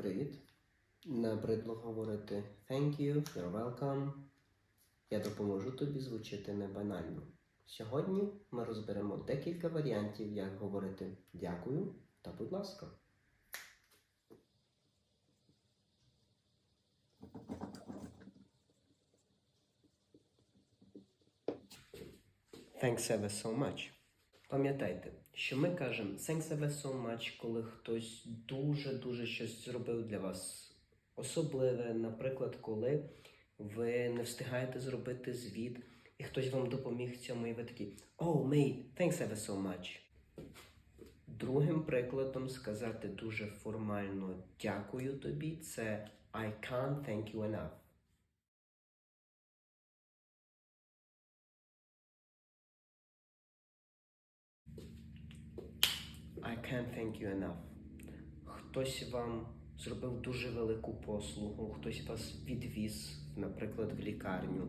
Привіт. Набридло говорити thank you, you're welcome. Я допоможу тобі звучити не банально. Сьогодні ми розберемо декілька варіантів, як говорити дякую та будь ласка. Thanks ever so much. Пам'ятайте, що ми кажемо thanks ever so much, коли хтось дуже-дуже щось зробив для вас особливе. Наприклад, коли ви не встигаєте зробити звіт, і хтось вам допоміг цьому, і ви такі Oh, mate, thanks ever so much. Другим прикладом сказати дуже формально дякую тобі це I can't thank you enough. Can't thank you enough. Хтось вам зробив дуже велику послугу, хтось вас відвіз, наприклад, в лікарню,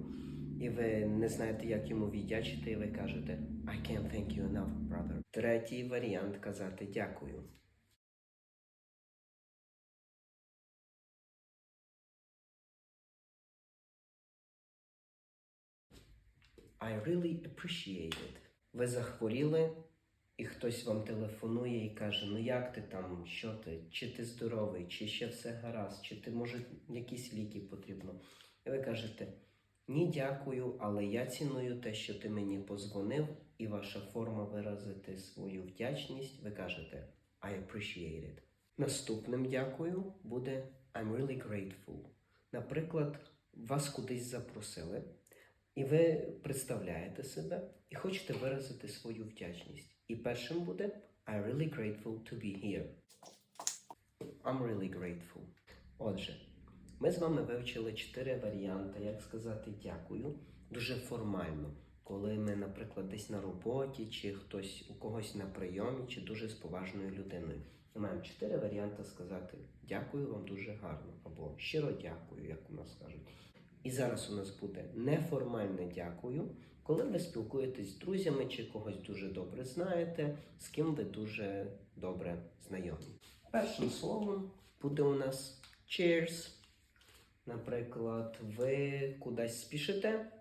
і ви не знаєте, як йому віддячити, і ви кажете I can't thank you enough, brother. Третій варіант казати дякую. I really appreciate it. Ви захворіли, і хтось вам телефонує і каже: Ну як ти там, що ти, чи ти здоровий, чи ще все гаразд, чи ти може якісь ліки потрібно. І ви кажете: Ні, дякую, але я ціную те, що ти мені позвонив, і ваша форма виразити свою вдячність. Ви кажете I appreciate it. Наступним дякую буде I'm really grateful. Наприклад, вас кудись запросили, і ви представляєте себе і хочете виразити свою вдячність. І першим буде I'm really grateful to be here. I'm really grateful. Отже, ми з вами вивчили чотири варіанти, як сказати дякую дуже формально, коли ми, наприклад, десь на роботі, чи хтось у когось на прийомі, чи дуже з поважною людиною. Ми маємо чотири варіанти сказати дякую вам дуже гарно, або щиро дякую, як у нас кажуть. І зараз у нас буде неформальне дякую, коли ви спілкуєтесь з друзями чи когось дуже добре знаєте, з ким ви дуже добре знайомі. Першим словом буде у нас cheers. Наприклад, ви кудись спішите,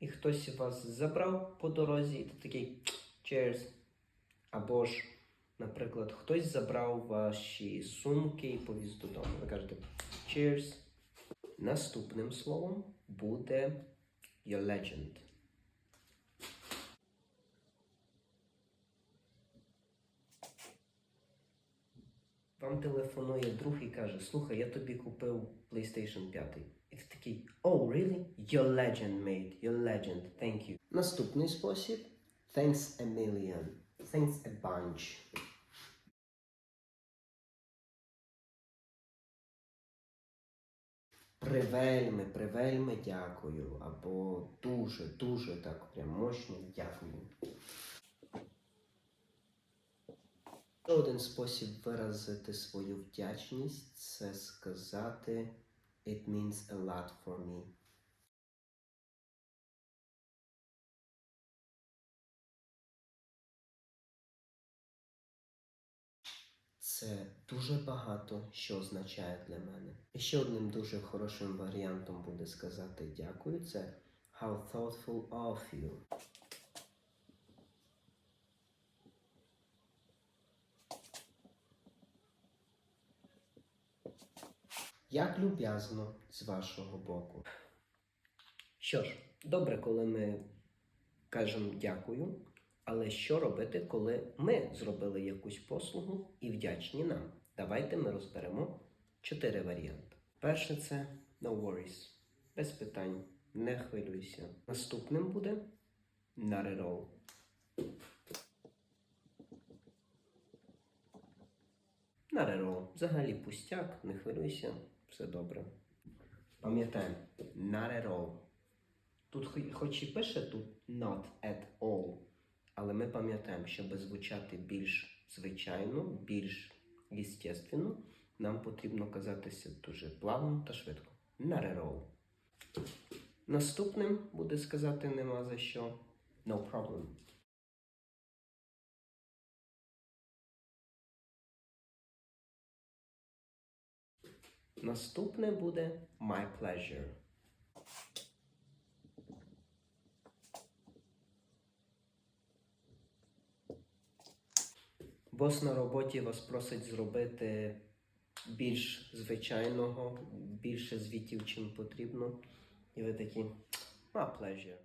і хтось вас забрав по дорозі, і такий cheers. Або ж, наприклад, хтось забрав ваші сумки і повіз додому. Ви кажете cheers. Наступним словом буде your legend. Вам телефонує друг і каже: Слухай, я тобі купив PlayStation 5. І ти такий Oh, really? You're legend, mate. You're legend. Thank you. Наступний спосіб Thanks a million. Thanks a bunch. Привельми, привельми дякую. Або дуже, дуже так прям мощно дякую. Ще один спосіб виразити свою вдячність це сказати It means a lot for me. Це дуже багато що означає для мене. І ще одним дуже хорошим варіантом буде сказати дякую. Це How thoughtful of you. Як люб'язно з вашого боку. Що ж, добре, коли ми кажемо дякую, але що робити, коли ми зробили якусь послугу і вдячні нам? Давайте ми розберемо чотири варіанти. Перше це no worries. Без питань, не хвилюйся. Наступним буде not at all. Not at all. Взагалі пустяк, не хвилюйся, все добре. Пам'ятаємо, not at all. Тут хоч і пише тут not at all, але ми пам'ятаємо, щоб звучати більш звичайно, більш естественно, нам потрібно казатися дуже плавно та швидко. Not at all. Наступним буде сказати нема за що. No problem. Наступне буде my pleasure. Бос на роботі вас просить зробити більш звичайного, більше звітів, чим потрібно. І ви такі my pleasure.